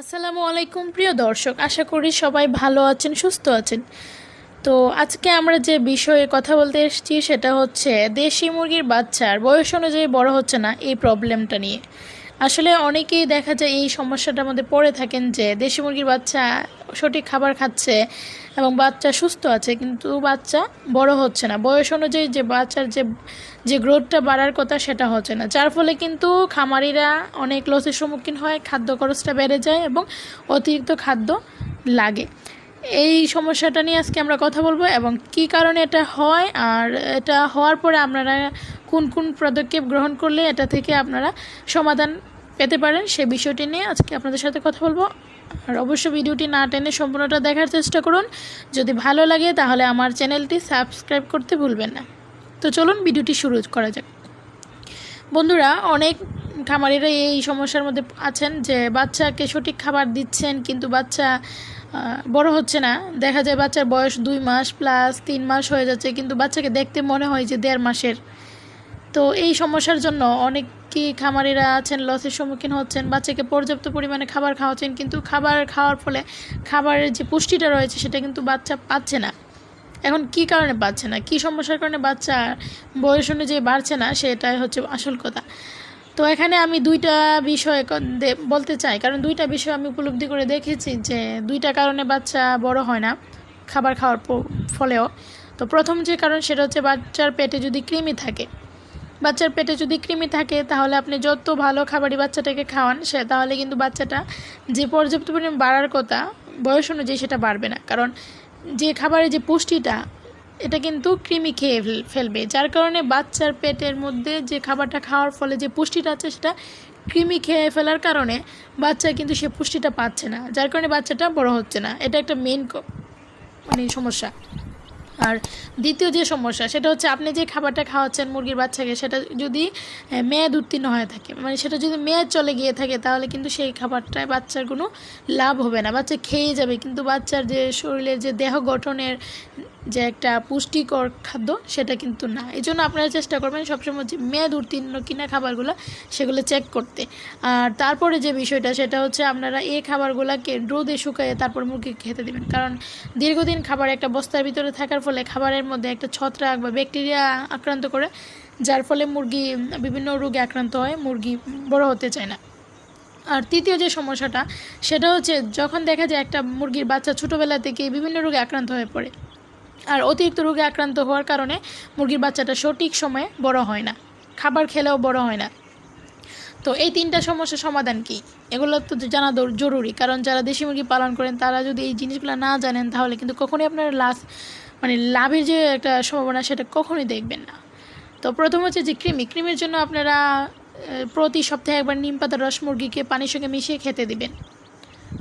আসসালামু আলাইকুম, প্রিয় দর্শক। আশা করি সবাই ভালো আছেন, সুস্থ আছেন। তো আজকে আমরা যে বিষয়ে কথা বলতে এসেছি সেটা হচ্ছে দেশি মুরগির বাচ্চার বয়স অনুযায়ী বড় হচ্ছে না এই প্রবলেমটা নিয়ে। আসলে অনেকেই দেখা যায় এই সমস্যাটার মধ্যে পড়ে থাকেন যে দেশি মুরগির বাচ্চা সঠিক খাবার খাচ্ছে এবং বাচ্চা সুস্থ আছে, কিন্তু বাচ্চা বড় হচ্ছে না। বয়স অনুযায়ী যে বাচ্চার যে যে গ্রোথটা বাড়ার কথা সেটা হচ্ছে না। যার ফলে কিন্তু খামারিরা অনেক লসের সম্মুখীন হয়, খাদ্য খরচটা বেড়ে যায় এবং অতিরিক্ত খাদ্য লাগে। এই সমস্যাটা নিয়ে আজকে আমরা কথা বলব এবং কি কারণে এটা হয় আর এটা হওয়ার পরে আপনারা কোন কোন পদক্ষেপ গ্রহণ করলে এটা থেকে আপনারা সমাধান পেতে পারেন। সে বিষয়টি নিয়ে আজকে আপনাদের সাথে কথা বলব। আর অবশ্যই ভিডিওটি না টেনে সম্পূর্ণটা দেখার চেষ্টা করুন। যদি ভালো লাগে তাহলে আমার চ্যানেলটি সাবস্ক্রাইব করতে ভুলবেন না। তো চলুন ভিডিওটি শুরু করা যাক। বন্ধুরা, অনেক খামারিরা এই সমস্যার মধ্যে আছেন যে বাচ্চাকে সঠিক খাবার দিচ্ছেন কিন্তু বাচ্চা বড় হচ্ছে না। দেখা যায় বাচ্চার বয়স দুই মাস প্লাস তিন মাস হয়ে যাচ্ছে কিন্তু বাচ্চাকে দেখতে মনে হয় যে দেড় মাসের। তো এই সমস্যার জন্য অনেকই খামারিরা আছেন, লসের সম্মুখীন হচ্ছেন বাচ্চাকে পর্যাপ্ত পরিমাণে খাবার খাওয়াচ্ছেন, কিন্তু খাবার খাওয়ার ফলে খাবারের যে পুষ্টিটা রয়েছে সেটা কিন্তু বাচ্চা পাচ্ছে না। এখন কি কারণে পাচ্ছে না? কি সমস্যার কারণে বাচ্চা বয়স অনুযায়ী বাড়ছে না? সেটাই হচ্ছে আসল কথা। তো এখানে আমি দুইটা বিষয় বলতে চাই। কারণ দুইটা বিষয় আমি উপলব্ধি করে দেখেছি যে দুইটা কারণে বাচ্চা বড় হয় না খাবার খাওয়ার ফলেও। তো প্রথম যে কারণ সেটা হচ্ছে বাচ্চার পেটে যদি কৃমি থাকে বাচ্চার পেটে যদি কৃমি থাকে, তাহলে আপনি যত ভালো খাবারই বাচ্চাটাকে খাওয়ান, সে তাহলে কিন্তু বাচ্চাটা যে পর্যাপ্ত পরিমাণ বাড়ার কথা, বয়স অনুযায়ী সেটা বাড়বে না। কারণ যে খাবারের যে পুষ্টিটা, এটা কিন্তু কৃমি খেয়ে ফেল- ফেলবে। যার কারণে বাচ্চার পেটের মধ্যে যে খাবারটা খাওয়ার ফলে যে পুষ্টিটা আছে, সেটা কৃমি খেয়ে ফেলার কারণে বাচ্চা কিন্তু সে পুষ্টিটা পাচ্ছে না। যার কারণে বাচ্চাটা বড় হচ্ছে না। এটা একটা মেন মানে সমস্যা। আর দ্বিতীয় যে সমস্যা, সেটা হচ্ছে আপনি যে খাবারটা খাওয়াচ্ছেন মুরগির বাচ্চাকে, সেটা যদি মেয়াদ উত্তীর্ণ হয়ে থাকে মানে সেটা যদি মেয়াদ চলে গিয়ে থাকে, তাহলে কিন্তু সেই খাবারটায় বাচ্চার কোনো লাভ হবে না। বাচ্চা খেয়ে যাবে, কিন্তু বাচ্চার যে শরীরের যে দেহ গঠনের যে একটা পুষ্টিকর খাদ্য, সেটা কিন্তু না। এই জন্য আপনারা চেষ্টা করবেন সবসময় যে মেয়াদ উত্তীর্ণ কিনা খাবারগুলো, সেগুলো চেক করতে। আর তারপরে যে বিষয়টা, সেটা হচ্ছে আপনারা এই খাবারগুলোকে রোদে শুকাইয়ে তারপর মুরগিকে খেতে দেবেন। কারণ দীর্ঘদিন খাবার একটা বস্তার ভিতরে থাকার ফলে খাবারের মধ্যে একটা ছত্রাক বা ব্যাকটেরিয়া আক্রান্ত করে, যার ফলে মুরগি, বিভিন্ন রোগে আক্রান্ত হয়, মুরগি বড় হতে চায় না। আর তৃতীয় যে সমস্যাটা, সেটা হচ্ছে যখন দেখা যায় একটা মুরগির বাচ্চা ছোটোবেলা থেকে বিভিন্ন রোগে আক্রান্ত হয়ে পড়ে আর অতিরিক্ত রোগে আক্রান্ত হওয়ার কারণে মুরগির বাচ্চাটা সঠিক সময়ে বড় হয় না। খাবার খেলেও বড় হয় না। তো এই তিনটা সমস্যার সমাধান কি? এগুলো তো জানা জরুরি। কারণ যারা দেশি মুরগি পালন করেন, তারা যদি এই জিনিসগুলো না জানেন, তাহলে কিন্তু কখনোই আপনার লাভ মানে লাভের যে একটা সম্ভাবনা, সেটা কখনোই দেখবেন না। তো প্রথম হচ্ছে যে কৃমি। কৃমির জন্য আপনারা প্রতি সপ্তাহে একবার নিম পাতার রস মুরগিকে পানির সঙ্গে মিশিয়ে খেতে দিবেন।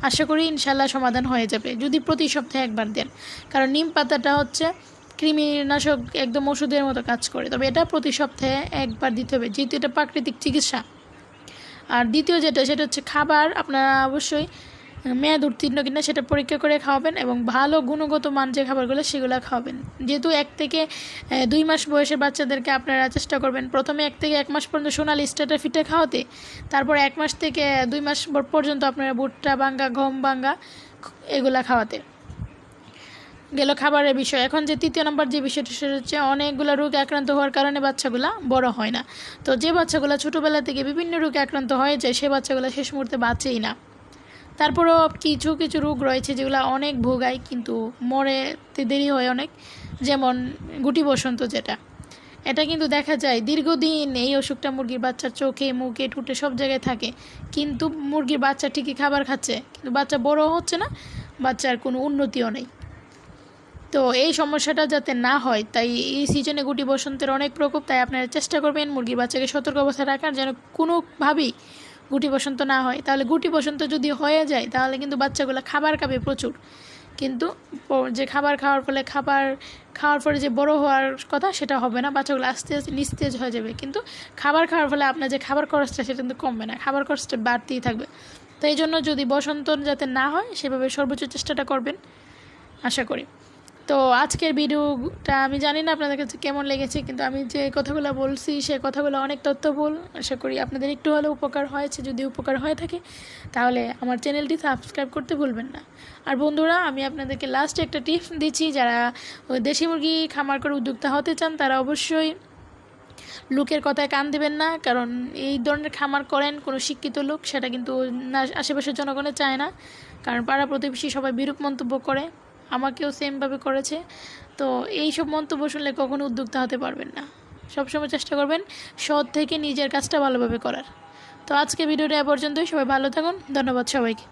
আশা করি ইনশাল্লাহ সমাধান হয়ে যাবে। যদি প্রতি সপ্তাহে একবার দেন। কারণ নিম পাতাটা হচ্ছে কৃমিনাশক একদম ওষুধের মতো কাজ করে। তবে এটা প্রতি সপ্তাহে একবার দিতে হবে। যেহেতু এটা প্রাকৃতিক চিকিৎসা। আর দ্বিতীয় যেটা, সেটা হচ্ছে খাবার। আপনারা অবশ্যই মেয়াদ উত্তীর্ণ কিনা সেটা পরীক্ষা করে খাওয়াবেন এবং ভালো গুণগত মান যে খাবারগুলো সেগুলো খাওয়াবেন। যেহেতু এক থেকে দুই মাস বয়সের বাচ্চাদেরকে আপনারা চেষ্টা করবেন প্রথমে এক থেকে এক মাস পর্যন্ত সোনালি স্টার্টার ফিটে খাওয়াতে, তারপর এক মাস থেকে দুই মাস পর- পর্যন্ত আপনারা ভুট্টা বাঙ্গা গম বাঙ্গা এগুলা খাওয়াতে। গেল খাবারের বিষয়। এখন যে তৃতীয় নম্বর যে বিষয়টা, সেটা হচ্ছে অনেকগুলো রোগে আক্রান্ত হওয়ার কারণে বাচ্চাগুলা বড় হয় না। তো যে বাচ্চাগুলো ছোটোবেলা থেকে বিভিন্ন রোগে আক্রান্ত হয়ে যায়, সে বাচ্চাগুলো শেষ মুহূর্তে বাঁচেই না। তারপরেও কিছু কিছু রোগ রয়েছে যেগুলো অনেক ভোগায়, কিন্তু মরেতে দেরি হয় অনেক। যেমন গুটি বসন্ত যেটা। এটা কিন্তু দেখা যায় দীর্ঘদিন এই অসুখটা মুরগির বাচ্চার চোখে, মুখে, ঠুটে সব জায়গায় থাকে। কিন্তু মুরগির বাচ্চা ঠিকই খাবার খাচ্ছে, কিন্তু বাচ্চা বড় হচ্ছে না, বাচ্চার কোনো উন্নতিও নেই। তো এই সমস্যাটা যাতে না হয়, তাই এই সিজনে গুটি বসন্তের অনেক প্রকোপ, তাই আপনারা চেষ্টা করবেন মুরগির বাচ্চাকে সতর্ক অবস্থায় রাখার, যেন কোনোভাবেই গুটি বসন্ত না হয়, তাহলে গুটি বসন্ত যদি হয়ে যায়, তাহলে কিন্তু বাচ্চাগুলো খাবার খাবে প্রচুর। কিন্তু যে খাবার খাওয়ার ফলে খাবার খাওয়ার পরে যে বড় হওয়ার কথা সেটা হবে না, বাচ্চাগুলো আস্তে আস্তে নিস্তেজ হয়ে যাবে। কিন্তু খাবার খাওয়ার ফলে আপনার যে খাবার খরচটা সেটা কিন্তু কমবে না, খাবার খরচটা বাড়তেই থাকবে। তো এই জন্য যদি বসন্ত যাতে না হয়, সেভাবে সর্বোচ্চ চেষ্টাটা করবেন, আশা করি। তো আজকের ভিডিওটা আমি জানি না আপনাদের কাছে কেমন লেগেছে, কিন্তু আমি যে কথাগুলো বলছি, সে কথাগুলো অনেক তথ্যবল আশা করি আপনাদের একটু হলেও উপকার হয়েছে, যদি উপকার হয়ে থাকে, তাহলে আমার চ্যানেলটি সাবস্ক্রাইব করতে ভুলবেন না। আর বন্ধুরা, আমি আপনাদেরকে লাস্টে একটা টিপস দিচ্ছি, যারা দেশি মুরগি খামার করে উদ্যোক্তা হতে চান, তারা অবশ্যই লোকের কথায় কান দেবেন না, কারণ এই ধরনের খামার করেন কোনো শিক্ষিত লোক, সেটা কিন্তু আশেপাশের জনগণে চায় না, কারণ পাড়া প্রতিবেশী সবাই বিরূপ মন্তব্য করে। আমাকেও সেমভাবে করেছে। তো এই সব মন্তব্য শুনলে কখনো উদ্যোক্তা হতে পারবেন না। সবসময় চেষ্টা করবেন সৎ থেকে নিজের কাজটা ভালোভাবে করার। তো আজকে ভিডিওটা এ পর্যন্তই। সবাই ভালো থাকুন। ধন্যবাদ সবাইকে।